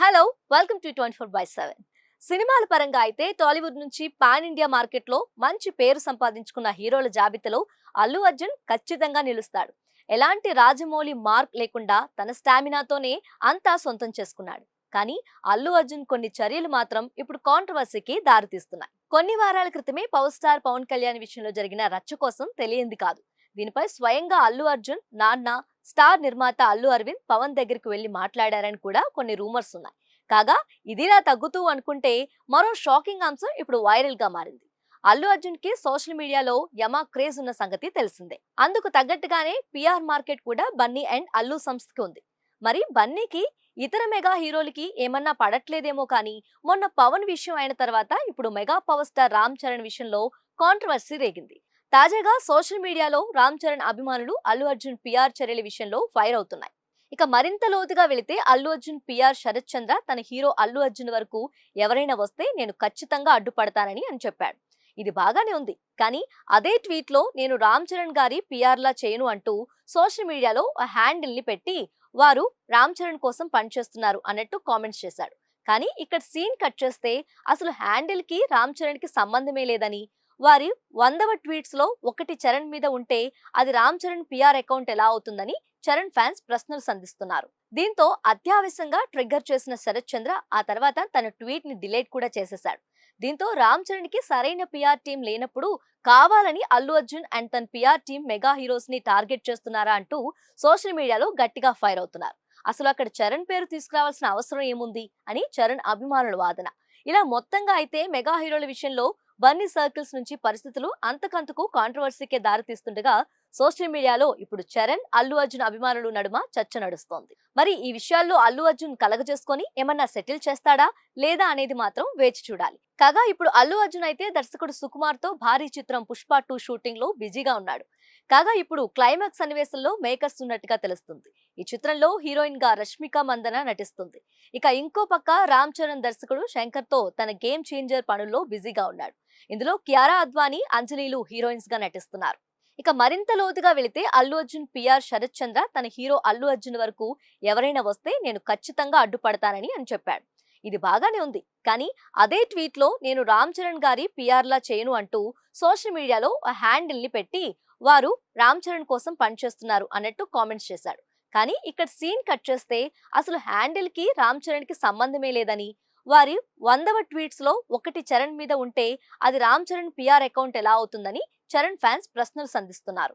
Hello welcome to twenty four by seven సినిమాల పరంగా అయితే టాలీవుడ్ నుంచి పాన్ ఇండియా మార్కెట్లో మంచి పేరు సంపాదించుకున్న హీరోల జాబితాలో అల్లు అర్జున్ ఖచ్చితంగా నిలుస్తాడు. ఎలాంటి రాజమౌళి మార్క్ లేకుండా తన స్టామినాతోనే అంతా సొంతం చేసుకున్నాడు. కానీ అల్లు అర్జున్ కొన్ని చర్యలు మాత్రం ఇప్పుడు కాంట్రవర్సీకి దారితీస్తున్నాయి. కొన్ని వారాల క్రితమే పవర్ స్టార్ పవన్ కళ్యాణ్ విషయంలో జరిగిన రచ్చ కోసం తెలియంది కాదు. దీనిపై స్వయంగా అల్లు అర్జున్ నాన్న స్టార్ నిర్మాత అల్లు అరవింద్ పవన్ దగ్గరికి వెళ్ళి మాట్లాడారని కూడా కొన్ని రూమర్స్ ఉన్నాయి. కాగా ఇదిలా తగ్గుతూ అనుకుంటే మరో షాకింగ్ అంశం ఇప్పుడు వైరల్గా మారింది. అల్లు అర్జున్కి సోషల్ మీడియాలో యమా క్రేజ్ ఉన్న సంగతి తెలిసిందే. అందుకు తగ్గట్టుగానే పిఆర్ మార్కెట్ కూడా బన్నీ అండ్ అల్లు సంస్థకి ఉంది. మరి బన్నీకి ఇతర మెగా హీరోలకి ఏమన్నా పడట్లేదేమో కానీ మొన్న పవన్ విషయం అయిన తర్వాత ఇప్పుడు mega power star Ram Charan విషయంలో కాంట్రవర్సీ రేగింది. తాజాగా సోషల్ మీడియాలో రామ్ చరణ్ అభిమానులు అల్లు అర్జున్ పిఆర్ చర్యల విషయంలో ఫైర్ అవుతున్నాయి. ఇక మరింత లోతుగా వెళితే అల్లు అర్జున్ పిఆర్ శరత్ చంద్ర తన హీరో అల్లు అర్జున్ వరకు ఎవరైనా వస్తే నేను ఖచ్చితంగా అడ్డుపడతానని అని చెప్పాడు. ఇది బాగానే ఉంది. కానీ అదే ట్వీట్లో నేను రామ్ చరణ్ గారి పిఆర్ లా చేయను అంటూ సోషల్ మీడియాలో హ్యాండిల్ని పెట్టి వారు రామ్ చరణ్ కోసం పనిచేస్తున్నారు అన్నట్టు కామెంట్స్ చేశాడు. కానీ ఇక్కడ సీన్ కట్ చేస్తే అసలు హ్యాండిల్కి రామ్ చరణ్కి సంబంధమే లేదని వారి వందవ ట్వీట్స్లో ఒకటి చరణ్ మీద ఉంటే అది రామ్ చరణ్ పిఆర్ అకౌంట్ ఎలా అవుతుందని చరణ్ ఫ్యాన్స్ ప్రశ్నలు సంధిస్తున్నారు. దీంతో అత్యావశ్యంగా ట్రిగ్గర్ చేసిన శరత్ చంద్ర ఆ తర్వాత తన ట్వీట్ని డిలీట్ కూడా చేసేశాడు. దీంతో రామ్ చరణ్కి సరైన పిఆర్ టీం లేనప్పుడు కావాలని అల్లు అర్జున్ అండ్ తన పిఆర్ టీం మెగా హీరోస్ని టార్గెట్ చేస్తున్నారా అంటూ సోషల్ మీడియాలో గట్టిగా ఫైర్ అవుతున్నారు. అసలు అక్కడ చరణ్ పేరు తీసుకురావాల్సిన అవసరం ఏముంది అని చరణ్ అభిమానుల వాదన. ఇలా మొత్తంగా అయితే మెగా హీరోల విషయంలో బన్నీ సర్కిల్స్ నుంచి పరిస్థితులు అంతకంతకు కాంట్రవర్సీకే దారితీస్తుండగా సోషల్ మీడియాలో ఇప్పుడు చరణ్ అల్లు అర్జున్ అభిమానులు నడుమ చర్చ నడుస్తోంది. మరి ఈ విషయాల్లో అల్లు అర్జున్ కలగజేసుకొని ఏమన్నా సెటిల్ చేస్తాడా? లేదా అనేది మాత్రం వేచి చూడాలి. కాగా ఇప్పుడు అల్లు అర్జున్ అయితే దర్శకుడు సుకుమార్తో భారీ చిత్రం పుష్ప టూ షూటింగ్లో బిజీగా ఉన్నాడు. కాగా ఇప్పుడు క్లైమాక్స్ సన్నివేశంలో మేకర్స్ ఉన్నట్టుగా తెలుస్తుంది. ఈ చిత్రంలో హీరోయిన్గా రష్మిక మందన నటిస్తుంది. ఇక ఇంకో పక్క రామ్ చరణ్ దర్శకుడు శంకర్తో తన గేమ్ చేంజర్ పనుల్లో బిజీగా ఉన్నాడు. ఇందులో క్యారా అద్వానీ అంజలీలు హీరోయిన్స్గా నటిస్తున్నారు. ఇక మరింత లోతుగా వెళితే అల్లు అర్జున్ పిఆర్ శరత్ చంద్ర తన హీరో అల్లు అర్జున్ వరకు ఎవరైనా వస్తే నేను ఖచ్చితంగా అడ్డుపడతానని అని చెప్పాడు. ఇది బాగానే ఉంది. కానీ అదే ట్వీట్లో నేను రామ్ చరణ్ గారి పిఆర్ లా చేయను అంటూ సోషల్ మీడియాలో హ్యాండిల్ని పెట్టి వారు రామ్ చరణ్ కోసం పనిచేస్తున్నారు అన్నట్టు కామెంట్స్ చేశాడు. కానీ ఇక్కడ సీన్ కట్ చేస్తే అసలు హ్యాండిల్కి రామ్ చరణ్కి సంబంధమే లేదని వారి వందవ ట్వీట్స్లో ఒకటి చరణ్ మీద ఉంటే అది రామ్ చరణ్ పిఆర్ అకౌంట్ ఎలా అవుతుందని చరణ్ ఫ్యాన్స్ ప్రశ్నలు సంధిస్తున్నారు.